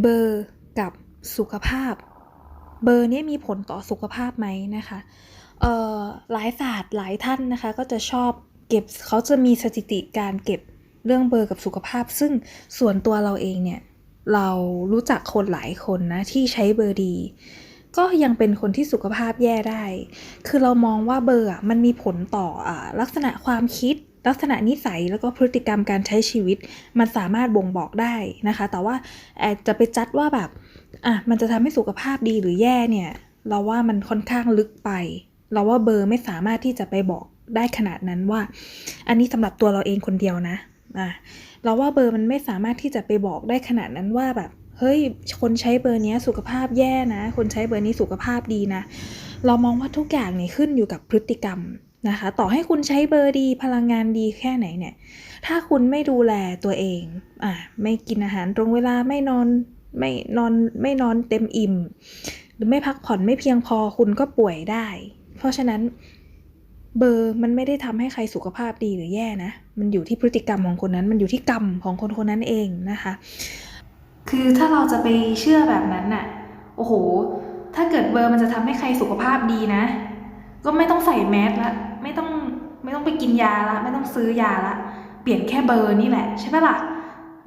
เบอร์กับสุขภาพ เบอร์นี้มีผลต่อสุขภาพไหมนะคะเอ่อหลายศาสตร์หลายท่านนะคะก็จะชอบเก็บเขาจะมีสถิติการเก็บเรื่องเบอร์กับสุขภาพ ซึ่งส่วนตัวเราเองเนี่ยเรารู้จักคนหลายคนนะที่ใช้เบอร์ดี ก็ยังเป็นคนที่สุขภาพแย่ได้ คือเรามองว่าเบอร์อะมันมีผลต่ออลักษณะความคิด ลักษณะนิสัยแล้วก็พฤติกรรมการใช้ชีวิต มันสามารถบ่งบอกได้นะคะ แต่ว่าแอจะไปจัดว่าแบบอะมันจะทำให้สุขภาพดีหรือแย่เนี่ย เราว่ามันค่อนข้างลึกไป เราว่าเบอร์ไม่สามารถที่จะไปบอกได้ขนาดนั้นว่า อันนี้สำหรับตัวเราเองคนเดียวนะอะเราว่าเบอร์มันไม่สามารถที่จะไปบอกได้ขนาดนั้นว่าแบบเฮ้ย คนใช้เบอร์นี้สุขภาพแย่นะ คนใช้เบอร์นี้สุขภาพดีนะ เรามองว่าทุกอย่างเนี่ยขึ้นอยู่กับพฤติกรรม นะคะ ต่อให้คุณใช้เบอร์ดีพลังงานดีแค่ไหนเนี่ย ถ้าคุณไม่ดูแลตัวเองอะไม่กินอาหารตรงเวลาไม่นอนไม่นอนไม่นอนเต็มอิ่ม หรือไม่พักผ่อนไม่เพียงพอคุณก็ป่วยได้ เพราะฉะนั้นเบอร์มันไม่ได้ทำให้ใครสุขภาพดีหรือแย่นะ มันอยู่ที่พฤติกรรมของคนนั้น มันอยู่ที่กรรมของคนคนนั้นเองนะคะ คือถ้าเราจะไปเชื่อแบบนั้นน่ะ โอ้โห ถ้าเกิดเบอร์มันจะทำให้ใครสุขภาพดีนะ ก็ไม่ต้องใส่แมสละ กินยาละไม่ต้องซื้อยาละ เปลี่ยนแค่เบอร์นี่แหละ ใช่ปะล่ะ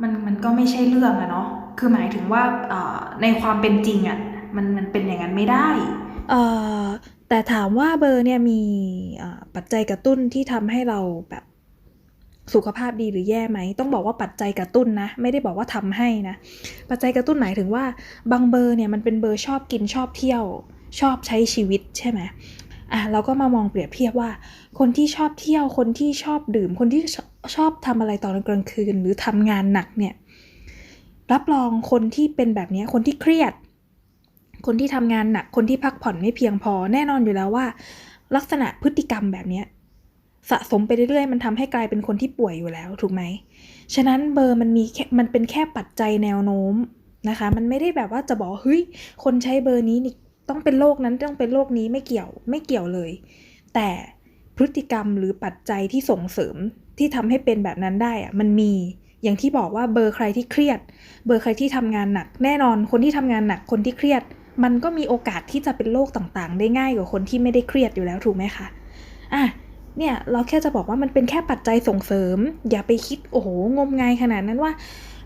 มันมันก็ไม่ใช่เรื่องอะเนาะคือหมายถึงว่าในความเป็นจริงอะมันมันเป็นอย่างนั้นไม่ได้เอ่อแต่ถามว่าเบอร์เนี่ยมีปัจจัยกระตุ้นที่ทำให้เราแบบสุขภาพดีหรือแย่ไหม ต้องบอกว่าปัจจัยกระตุ้นนะ ไม่ได้บอกว่าทำให้นะ ปัจจัยกระตุ้นหมายถึงว่า บางเบอร์เนี่ยมันเป็นเบอร์ชอบกินชอบเที่ยว ชอบใช้ชีวิตใช่ไหม อะเราก็มามองเปรียบเทียบว่า คนที่ชอบเที่ยวคนที่ชอบดื่ม คนที่ชอบทำอะไรตอนกลางคืน หรือทำงานหนักเนี่ยรับรองคนที่เป็นแบบนี้คนที่เครียด คนที่ทำงานหนักคนที่พักผ่อนไม่เพียงพอแน่นอนอยู่แล้วว่า ลักษณะพฤติกรรมแบบเนี้สะสมไปเรื่อยๆ มันทำให้กลายเป็นคนที่ป่วยอยู่แล้วถูกไหม ฉะนั้นเบอร์มันมีแค่มันเป็นแค่ปัจจัยแนวโน้มนะคะ มันไม่ได้แบบว่าจะบอกเฮ้ยคนใช้เบอร์นี้นี่ ต้องเป็นโรคนั้นต้องเป็นโรคนี้ไม่เกี่ยวไม่เกี่ยวเลย แต่พฤติกรรมหรือปัจจัยที่ส่งเสริมที่ทำให้เป็นแบบนั้นได้อะมันมีอย่างที่บอกว่าเบอร์ใครที่เครียด เบอร์ใครที่ทำงานหนัก แน่นอนคนที่ทำงานหนักคนที่เครียด มันก็มีโอกาสที่จะเป็นโรคต่างๆ ได้ง่ายกว่าคนที่ไม่ได้เครียดอยู่แล้วถูกไหมคะอะเนี่ยเราแค่จะบอกว่ามันเป็นแค่ปัจจัยส่งเสริม อย่าไปคิดโอ้โหงมงายขนาดนั้นว่า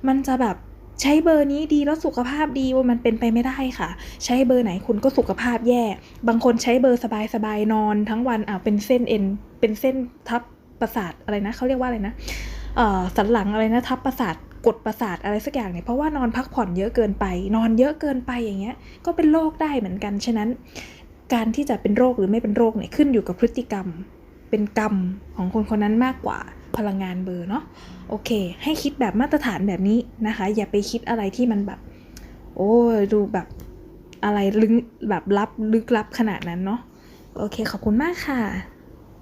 มันจะแบบ ใช้เบอร์นี้ดีแล้วสุขภาพดีว่ามันเป็นไปไม่ได้ค่ะ ใช้เบอร์ไหนคุณก็สุขภาพแย่ บางคนใช้เบอร์สบายๆนอนทั้งวันอ่าเป็นเส้นเอ็นเป็นเส้นทับประสาทอะไรนะเขาเรียกว่าอะไรนะเอ่อสันหลังอะไรนะทับประสาทกดประสาทอะไรสักอย่างเนี่ยเพราะว่านอนพักผ่อนเยอะเกินไป นอนเยอะเกินไปอย่างเงี้ย ก็เป็นโรคได้เหมือนกันฉะนั้น การที่จะเป็นโรคหรือไม่เป็นโรคเนี่ยขึ้นอยู่กับพฤติกรรม เป็นกรรมของคนคนนั้นมากกว่า พลังงานเบอร์เนาะโอเค ให้คิดแบบมาตรฐานแบบนี้นะคะ อย่าไปคิดอะไรที่มันแบบ โอ้ดูแบบอะไรลึกแบบลับลึกลับขนาดนั้นเนาะโอเคขอบคุณมากค่ะ